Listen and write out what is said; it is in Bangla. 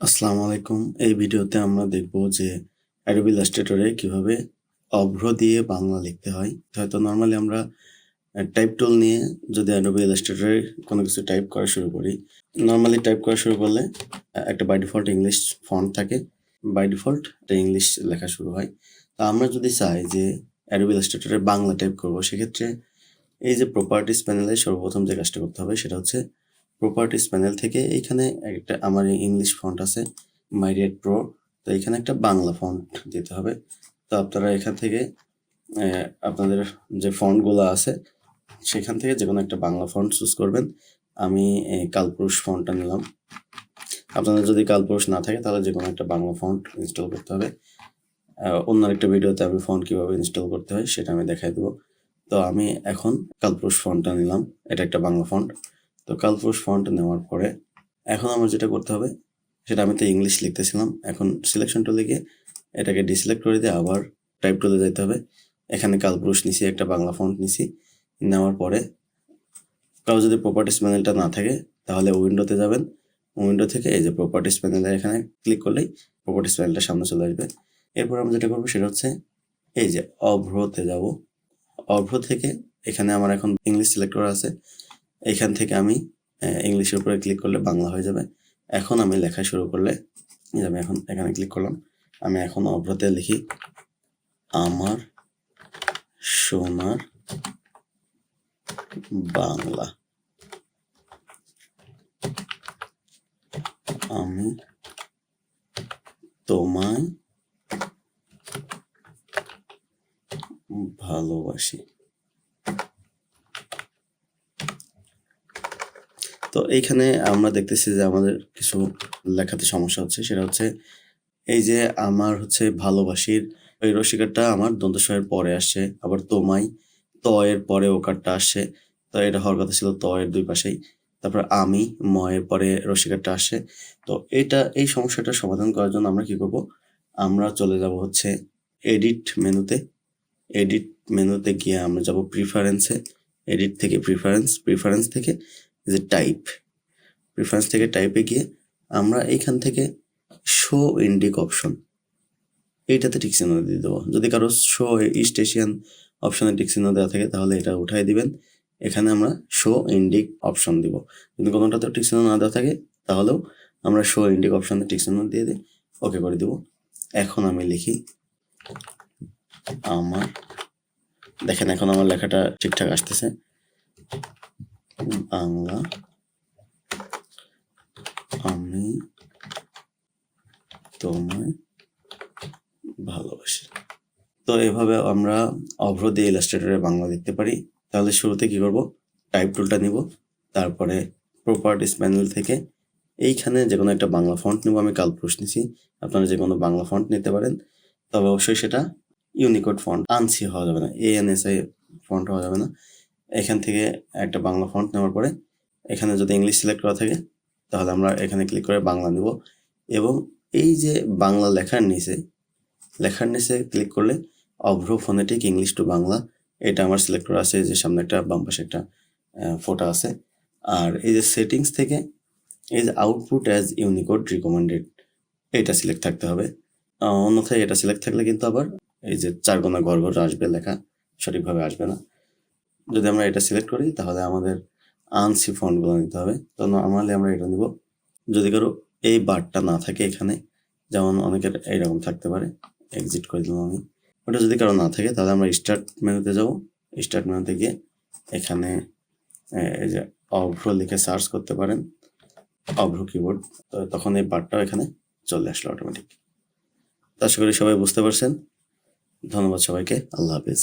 আসসালামু আলাইকুম। এই ভিডিওতে আমরা দেখব যে অ্যাডোবি ইলাস্ট্রেটরে কীভাবে অভ্র দিয়ে বাংলা লিখতে হয়। হয়তো নর্মালি আমরা টাইপ টুল নিয়ে যদি অ্যাডোবি ইলাস্ট্রেটরে কোনো কিছু টাইপ করা শুরু করি নর্মালি টাইপ করা শুরু করলে একটা বাই ডিফল্ট ইংলিশ ফন্ট থাকে। বাই ডিফল্ট ইংলিশ লেখা শুরু হয়। তা আমরা যদি চাই যে অ্যাডোবি ইলাস্ট্রেটরে বাংলা টাইপ করব, সেক্ষেত্রে এই যে প্রপার্টিস প্যানেলে সর্বপ্রথম যে কাজটা করতে হবে, সেটা হচ্ছে প্রপার্টিস প্যানেল থেকে এইখানে একটা আমার ইংলিশ ফন্ট আছে মাইরিয়েট প্রো তো এখানে একটা বাংলা ফন্ট দিতে হবে। তো আপনারা এখান থেকে আপনাদের যে ফন্টগুলো আছে, সেখান থেকে যে কোনো একটা বাংলা ফন্ট চুজ করবেন। আমি কালপুরুষ ফন্টটা নিলাম। আপনাদের যদি কালপুরুষ না থাকে, তাহলে যে কোনো একটা বাংলা ফন্ট ইনস্টল করতে হবে। অন্য একটা ভিডিওতে আমি ফন্ট কীভাবে ইনস্টল করতে হয়, সেটা আমি দেখাই দেবো। তো আমি এখন কালপুরুষ ফন্টটা নিলাম। এটা একটা বাংলা ফন্ট তো কালপুরুষ ফন্ট নেওয়ার পরে এখন আমার যেটা করতে হবে, সেটা আমি তো ইংলিশ লিখতেছিলাম, এখন সিলেকশন টুলে গিয়ে এটাকে ডিসিলেক্ট করে দিয়ে আবার টাইপ টুলে যেতে হবে। এখানে কালপুরুষ নিছি, একটা বাংলা ফন্ট নিছি, নেওয়ার পরে কারও যদি প্রপার্টিস প্যানেলটা না থাকে, তাহলে উইন্ডোতে যাবেন। উইন্ডো থেকে এই যে প্রপার্টিস প্যানেলে এখানে ক্লিক করলেই প্রপার্টিস প্যানেলটা সামনে চলে আসবে। এরপর আমি যেটা করব, সেটা হচ্ছে এই যে অভ্রতে যাব। অভ্র থেকে এখানে আমার এখন ইংলিশ সিলেক্ট করা আছে। এখান থেকে আমি ইংলিশের উপরে ক্লিক করলে বাংলা হয়ে যাবে। এখন আমি লেখা শুরু করলে আমি এখন এখানে ক্লিক করলাম, আমি এখন অভ্রতে লিখি, আমার সোনার বাংলা। আমি তোমায় ভালোবাসি। তো এইখানে আমরা দেখতেছি যে আমাদের কিছু লেখাতে সমস্যা হচ্ছে, সেটা হচ্ছে এই যে আমার হচ্ছে ভালোবাসির ওই রসিকারটা আমার দন্তস্বরের পরে আসছে, আবার তোমাই ত এর পরে ওকারটা আসছে, তো এটা হওয়ার কথা ছিল ত এর দুই পাশেই, তারপর আমি ম এর পরে রসিকারটা আসে তো এটা, এই সমস্যাটা সমাধান করার জন্য আমরা কি করব? আমরা চলে যাব হচ্ছে এডিট মেনুতে এডিট মেনুতে গিয়ে আমরা যাব প্রিফারেন্সে এডিট থেকে প্রিফারেন্স প্রিফারেন্স থেকে যে টাইপ প্রিফারেন্স থেকে টাইপে গিয়ে আমরা এইখান থেকে শো ইন্ডিক অপশন এইটাতে টিক চিহ্ন দিয়ে দেবো। যদি কারও শো ইস্ট এশিয়ান অপশনে টিক চিহ্ন দেওয়া থাকে, তাহলে এটা উঠাই দিবেন। এখানে আমরা শো ইন্ডিক অপশন দিব। যদি কোনোটাতে টিক চিহ্ন না দেওয়া থাকে, তাহলেও আমরা শো ইন্ডিক অপশনে টিক চিহ্ন দিয়ে দিই ওকে করে দিব। এখন আমি লিখি আমার, দেখেন এখন আমার লেখাটা ঠিকঠাক আসতেছে। বাংলা আমি তোমায় ভালোবাসি। তো এভাবে আমরা অভ্র দিয়ে ইলাস্ট্রেটরে বাংলা লিখতে পারি। তাহলে শুরুতে কি করব? টাইপ টুলটা নিব। তারপরে প্রপার্টিস প্যানেল থেকে এইখানে যে কোনো একটা বাংলা ফন্ট নিব। আমি কালপুরুষ নিছি। আপনারা যে কোনো বাংলা ফন্ট নিতে পারেন। তবে অবশ্যই সেটা ইউনিকোড ফন্ট আনসি হওয়া যাবে না। A N S I font হওয়া যাবে না। এখান থেকে একটা বাংলা ফন্ট নেওয়ার পরে এখানে যদি ইংলিশ সিলেক্ট করা থাকে, তাহলে আমরা এখানে ক্লিক করে বাংলা নিব। এবং এই যে বাংলা লেখার নিচে লেখার নিচে ক্লিক করলে Avro phonetic English to Bangla, এটা আমার সিলেক্ট করা আছে যে সামনে একটা বাম পাশে একটা ফোটা আছে। আর এই যে সেটিংস থেকে, এই যে আউটপুট অ্যাজ ইউনিকোড রিকমেন্ডেড এটা সিলেক্ট থাকতে হবে। অন্যথায় এটা সিলেক্ট থাকলে কিন্তু আবার এই যে চার কোনা ঘর ঘর আসবে লেখা, সঠিকভাবে আসবে না। যদি আমরা এটা সিলেক্ট করি, তাহলে আমাদের আনসি ফন্টগুলো নিতে হবে। তো নর্মালি আমরা এটা নিব। যদি কারও এই বারটা না থাকে এখানে, যেমন অনেকের এইরকম থাকতে পারে এক্সিট করে দিলাম আমি। ওটা যদি কারও না থাকে, তাহলে আমরা স্টার্ট মেনুতে যাব। স্টার্ট মেনুতে গিয়ে এখানে এই যে অভ্র লিখে সার্চ করতে পারেন, অভ্র কিবোর্ড তখন এই বারটাও এখানে চলে আসলো অটোমেটিক আশা করি সবাই বুঝতে পারছেন। ধন্যবাদ সবাইকে। আল্লাহ হাফিজ।